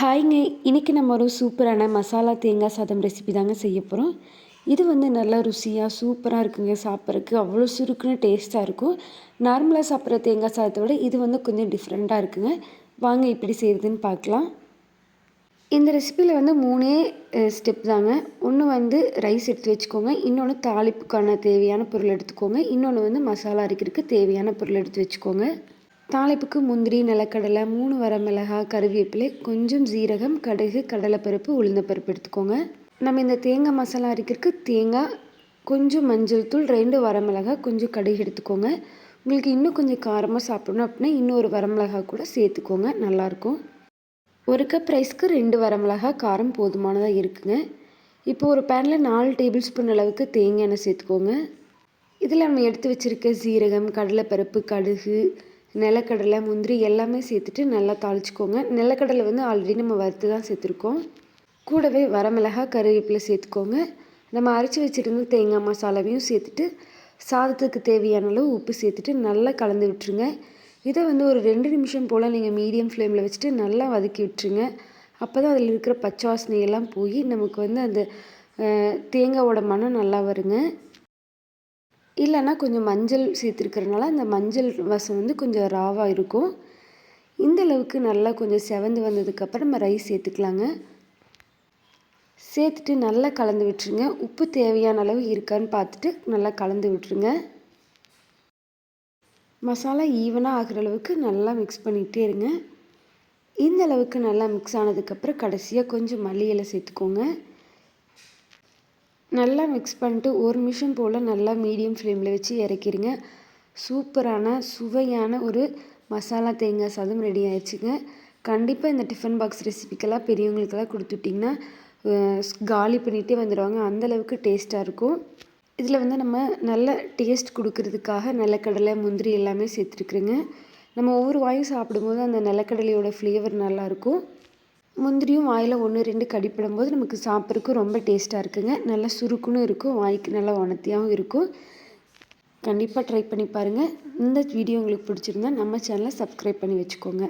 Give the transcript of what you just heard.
ஹாய்ங்க இன்றைக்கி நம்ம ஒரு சூப்பரான மசாலா தேங்காய் சாதம் ரெசிபி தாங்க செய்ய போகிறோம் இது வந்து நல்லா ருசியாக சூப்பராக இருக்குங்க சாப்பிட்றதுக்கு. அவ்வளோ சுருக்குன்னு டேஸ்ட்டாக இருக்கும். நார்மலாக சாப்பிட்ற தேங்காய் சாதத்தை விட இது வந்து கொஞ்சம் டிஃப்ரெண்ட்டாக இருக்குங்க. வாங்க இப்படி செய்கிறதுன்னு பார்க்கலாம். இந்த ரெசிப்பியில் வந்து மூணே ஸ்டெப் தாங்க. ஒன்று வந்து ரைஸ் எடுத்து வச்சுக்கோங்க. இன்னொன்று தாளிப்புக்கான தேவையான பொருள் எடுத்துக்கோங்க. இன்னொன்று வந்து மசாலா அரைக்கிறதுக்கு தேவையான பொருள் எடுத்து வச்சுக்கோங்க. தாளிப்புக்கு முந்திரி நிலக்கடலை மூணு வரமிளகாய் கருவேப்பிலை கொஞ்சம் ஜீரகம் கடுகு கடலைப்பருப்பு உளுந்தப்பருப்பு எடுத்துக்கோங்க. நம்ம இந்த தேங்காய் மசாலா அரைக்கிறதுக்கு தேங்காய் கொஞ்சம் மஞ்சள் தூள் ரெண்டு வரமிளகாய் கொஞ்சம் கடுகு எடுத்துக்கோங்க. உங்களுக்கு இன்னும் கொஞ்சம் காரமாக சாப்பிடணும் அப்படின்னா இன்னொரு வரமிளகாய் கூட சேர்த்துக்கோங்க. நல்லாயிருக்கும் ஒரு கப் ரைஸ்க்கு ரெண்டு வரமிளகாய் காரம் போதுமானதாக இருக்குங்க. இப்போ ஒரு பேனில் நாலு டேபிள் ஸ்பூன் அளவுக்கு தேங்காய் எண்ணெய் சேர்த்துக்கோங்க. இதில் நம்ம எடுத்து வச்சுருக்க சீரகம் கடலைப்பருப்பு கடுகு நிலக்கடலை முந்திரி எல்லாமே சேர்த்துட்டு நல்லா தாளிச்சிக்கோங்க. நிலக்கடலை வந்து ஆல்ரெடி நம்ம வறுத்து தான் சேர்த்துருக்கோம். கூடவே வரமிளகாய் கருவேப்பிலை சேர்த்துக்கோங்க. நம்ம அரைச்சி வச்சுருந்த தேங்காய் மசாலாவையும் சேர்த்துட்டு சாதத்துக்கு தேவையான அளவு உப்பு சேர்த்துட்டு நல்லா கலந்து விட்டுருங்க. இதை வந்து ஒரு ரெண்டு நிமிஷம் போல் நீங்கள் மீடியம் ஃப்ளேமில் வச்சுட்டு நல்லா வதக்கி விட்டுருங்க. அப்போ தான் அதில் இருக்கிற பச்சை வாசனையெல்லாம் போய் நமக்கு வந்து அந்த தேங்காவோட மனம் நல்லா வருங்க. இல்லைன்னா கொஞ்சம் மஞ்சள் சேர்த்துருக்கறனால அந்த மஞ்சள் வாசம் வந்து கொஞ்சம் ராவாக இருக்கும். இந்த அளவுக்கு நல்லா கொஞ்சம் செவந்து வந்ததுக்கப்புறம் நம்ம ரைஸ் சேர்த்துக்கலாங்க. சேர்த்துட்டு நல்லா கலந்து விட்டுருங்க. உப்பு தேவையான அளவு இருக்கான்னு பார்த்துட்டு நல்லா கலந்து விட்டுருங்க. மசாலா ஈவனாக ஆகிற அளவுக்கு நல்லா மிக்ஸ் பண்ணிகிட்டே இருங்க. இந்த அளவுக்கு நல்லா மிக்ஸ் ஆனதுக்கப்புறம் கடைசியாக கொஞ்சம் மல்லி இலை சேர்த்துக்கோங்க. நல்லா மிக்ஸ் பண்ணிட்டு ஒரு நிமிஷம் போல் நல்லா மீடியம் ஃப்ளேமில் வச்சு இறக்கிடுங்க சூப்பரான சுவையான ஒரு மசாலா தேங்காய் சாதம் ரெடி ஆயிடுச்சுங்க. கண்டிப்பாக இந்த டிஃபன் பாக்ஸ் ரெசிபிக்கெல்லாம் பெரியவங்களுக்கெல்லாம் கொடுத்துட்டிங்கன்னா காலி பண்ணிகிட்டே வந்துடுவாங்க அந்தளவுக்கு டேஸ்ட்டாக இருக்கும். இதில் வந்து நம்ம நல்ல டேஸ்ட் கொடுக்கறதுக்காக நிலக்கடலை முந்திரி எல்லாமே சேர்த்துருக்குறேங்க. நம்ம ஒவ்வொரு வாயும் சாப்பிடும்போது அந்த நிலக்கடலையோட ஃப்ளேவர் நல்லாயிருக்கும் முந்திரியும் வாயில் ஒன்று ரெண்டு கடிப்பிடும்போது நமக்கு சாப்பிட்றதுக்கு ரொம்ப டேஸ்ட்டாக இருக்குங்க. நல்லா சுருக்குன்னு இருக்கும். வாய்க்கு நல்லா உணர்த்தியாகவும் இருக்கும். கண்டிப்பாக ட்ரை பண்ணி பாருங்கள் இந்த வீடியோ உங்களுக்கு பிடிச்சிருந்தா நம்ம சேனலை சப்ஸ்கிரைப் பண்ணி வச்சுக்கோங்க.